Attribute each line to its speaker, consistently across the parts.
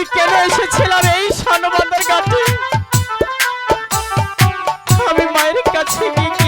Speaker 1: আমি কেন এসেছিলাম এই স্বর্ণবন্দর কাছে আমি মায়ের কাছে গিয়ে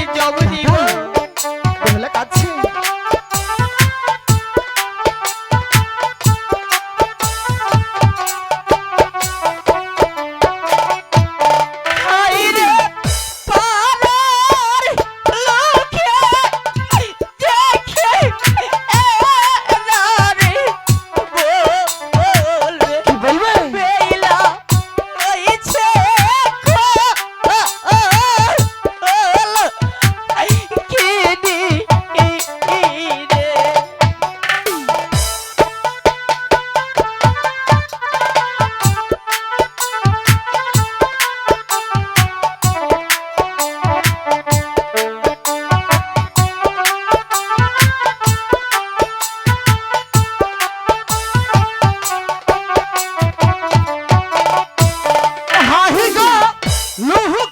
Speaker 1: রুহু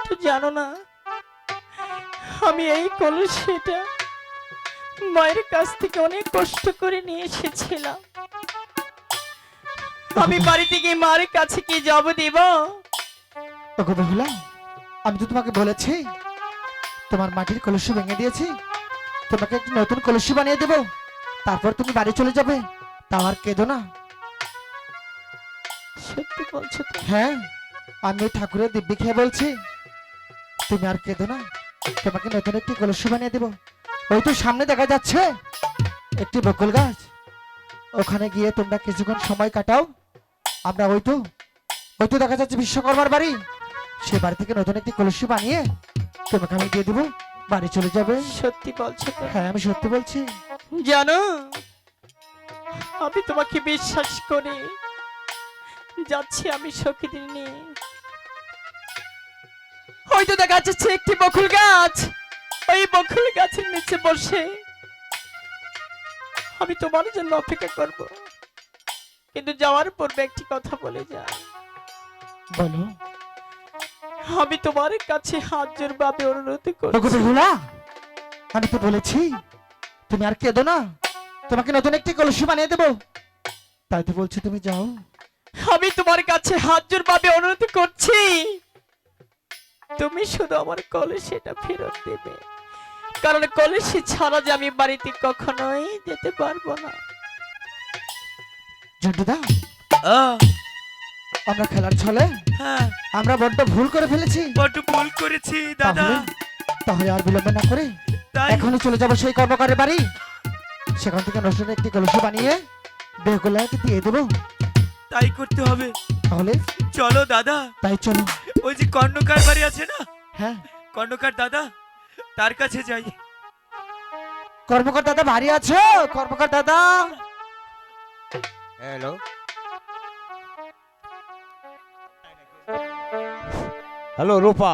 Speaker 1: হয়তো জানো না আমি এই কলসিটা মায়ের কাছ থেকে অনেক কষ্ট করে নিয়ে এসেছিলাম। আমি বাড়িতে গিয়ে মায়ের কাছে কি জব দিব?
Speaker 2: ওগো বেহুলা আমি তো তোমাকে বলেছি তোমার মাটির কলসি ভেঙে দিয়েছি তোমাকে একটি নতুন কলসি বানিয়ে দেবো তারপর তুমি বাড়ি চলে যাবে তাও আর কেঁদো না।
Speaker 1: সত্যি বলছো তো?
Speaker 2: হ্যাঁ আমি ঠাকুরের দিব্যি খেয়ে বলছি তুমি আর কেঁদো না। তোমাকে নতুন একটি কলসি বানিয়ে দেবো। ওই তো সামনে দেখা যাচ্ছে একটি বকুল গাছ। ওখানে গিয়ে তোমরা কিছুক্ষণ সময় কাটাও। আমরা ওই তো ওই তো দেখা যাচ্ছে বিশ্বকর্মার বাড়ি। সে বাড়ি থেকে নতুন একটি কলসি বানিয়ে তোমাকে আমি দিয়ে দেবো। বাড়ি চলে যাবে।
Speaker 1: সত্যি বলছো
Speaker 2: হ্যাঁ আমি সত্যি বলছি।
Speaker 1: জানো আমি তোমাকে বিশ্বাস করি। যাচ্ছি আমি সখীদের নিয়ে। হয়তো দেখা যাচ্ছে একটি বকুল গাছ। ওই বকুল গাছের নিচে বসে আমি তোমার জন্য অপেক্ষা করব। কিন্তু যাওয়ার পূর্বে একটি কথা বলে যা
Speaker 2: বলো।
Speaker 1: আমি তোমার কাছে হাত জোর ভাবে অনুরোধ করছি।
Speaker 2: আমি তো বলেছি তুমি আর কেঁদো না। তোমাকে নতুন একটি কলসি বানিয়ে দেবো। তাই তো বলছি তুমি যাও।
Speaker 1: আমি তোমার কাছে হাত জোর ভাবে অনুরোধ করছি। তুমি শুধু আমার কলসিটা ফেরত দেবে। কারণ কলসি ছাড়া যে আমি বাড়িতে কখনোই যেতে পারব না।
Speaker 2: জন্টুদা আমরা খেলার ছলে
Speaker 3: হ্যাঁ।
Speaker 2: আমরা বড্ড ভুল করে ফেলেছি।
Speaker 3: বড্ড ভুল করেছি দাদা।
Speaker 2: তাহলে আর বিলম্ব না করে
Speaker 3: তাই
Speaker 2: এখনই চলে যাব সেই কর্মকারের বাড়ি। সেখান থেকে নষ্ট একটি কলসি বানিয়ে বেহুলাকে দিয়ে দেবো।
Speaker 3: তাই করতে হবে।
Speaker 2: তাহলে
Speaker 3: চলো দাদা।
Speaker 2: তাই চলো।
Speaker 3: ওই যে কর্ণকার বাড়ি আছে না?
Speaker 2: হ্যাঁ।
Speaker 3: কর্ণকার দাদা তার কাছে যাই।
Speaker 2: কর্মকর দাদা বাড়ি আছো? কর্মকর দাদা।
Speaker 4: হ্যালো। হ্যালো রূপা।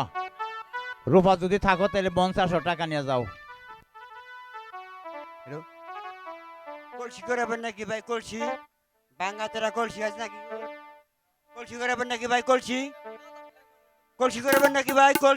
Speaker 4: রূপা যদি থাকো তাহলে পঞ্চাশশো টাকা নিয়ে যাও। হ্যালো। কলসি করাবেন নাকি ভাই কলসি? ভাঙ্গা তেরা কলসি আছে নাকি? কলসি করাবেন নাকি ভাই কলসি? কলসি করবেন নাকি ভাই?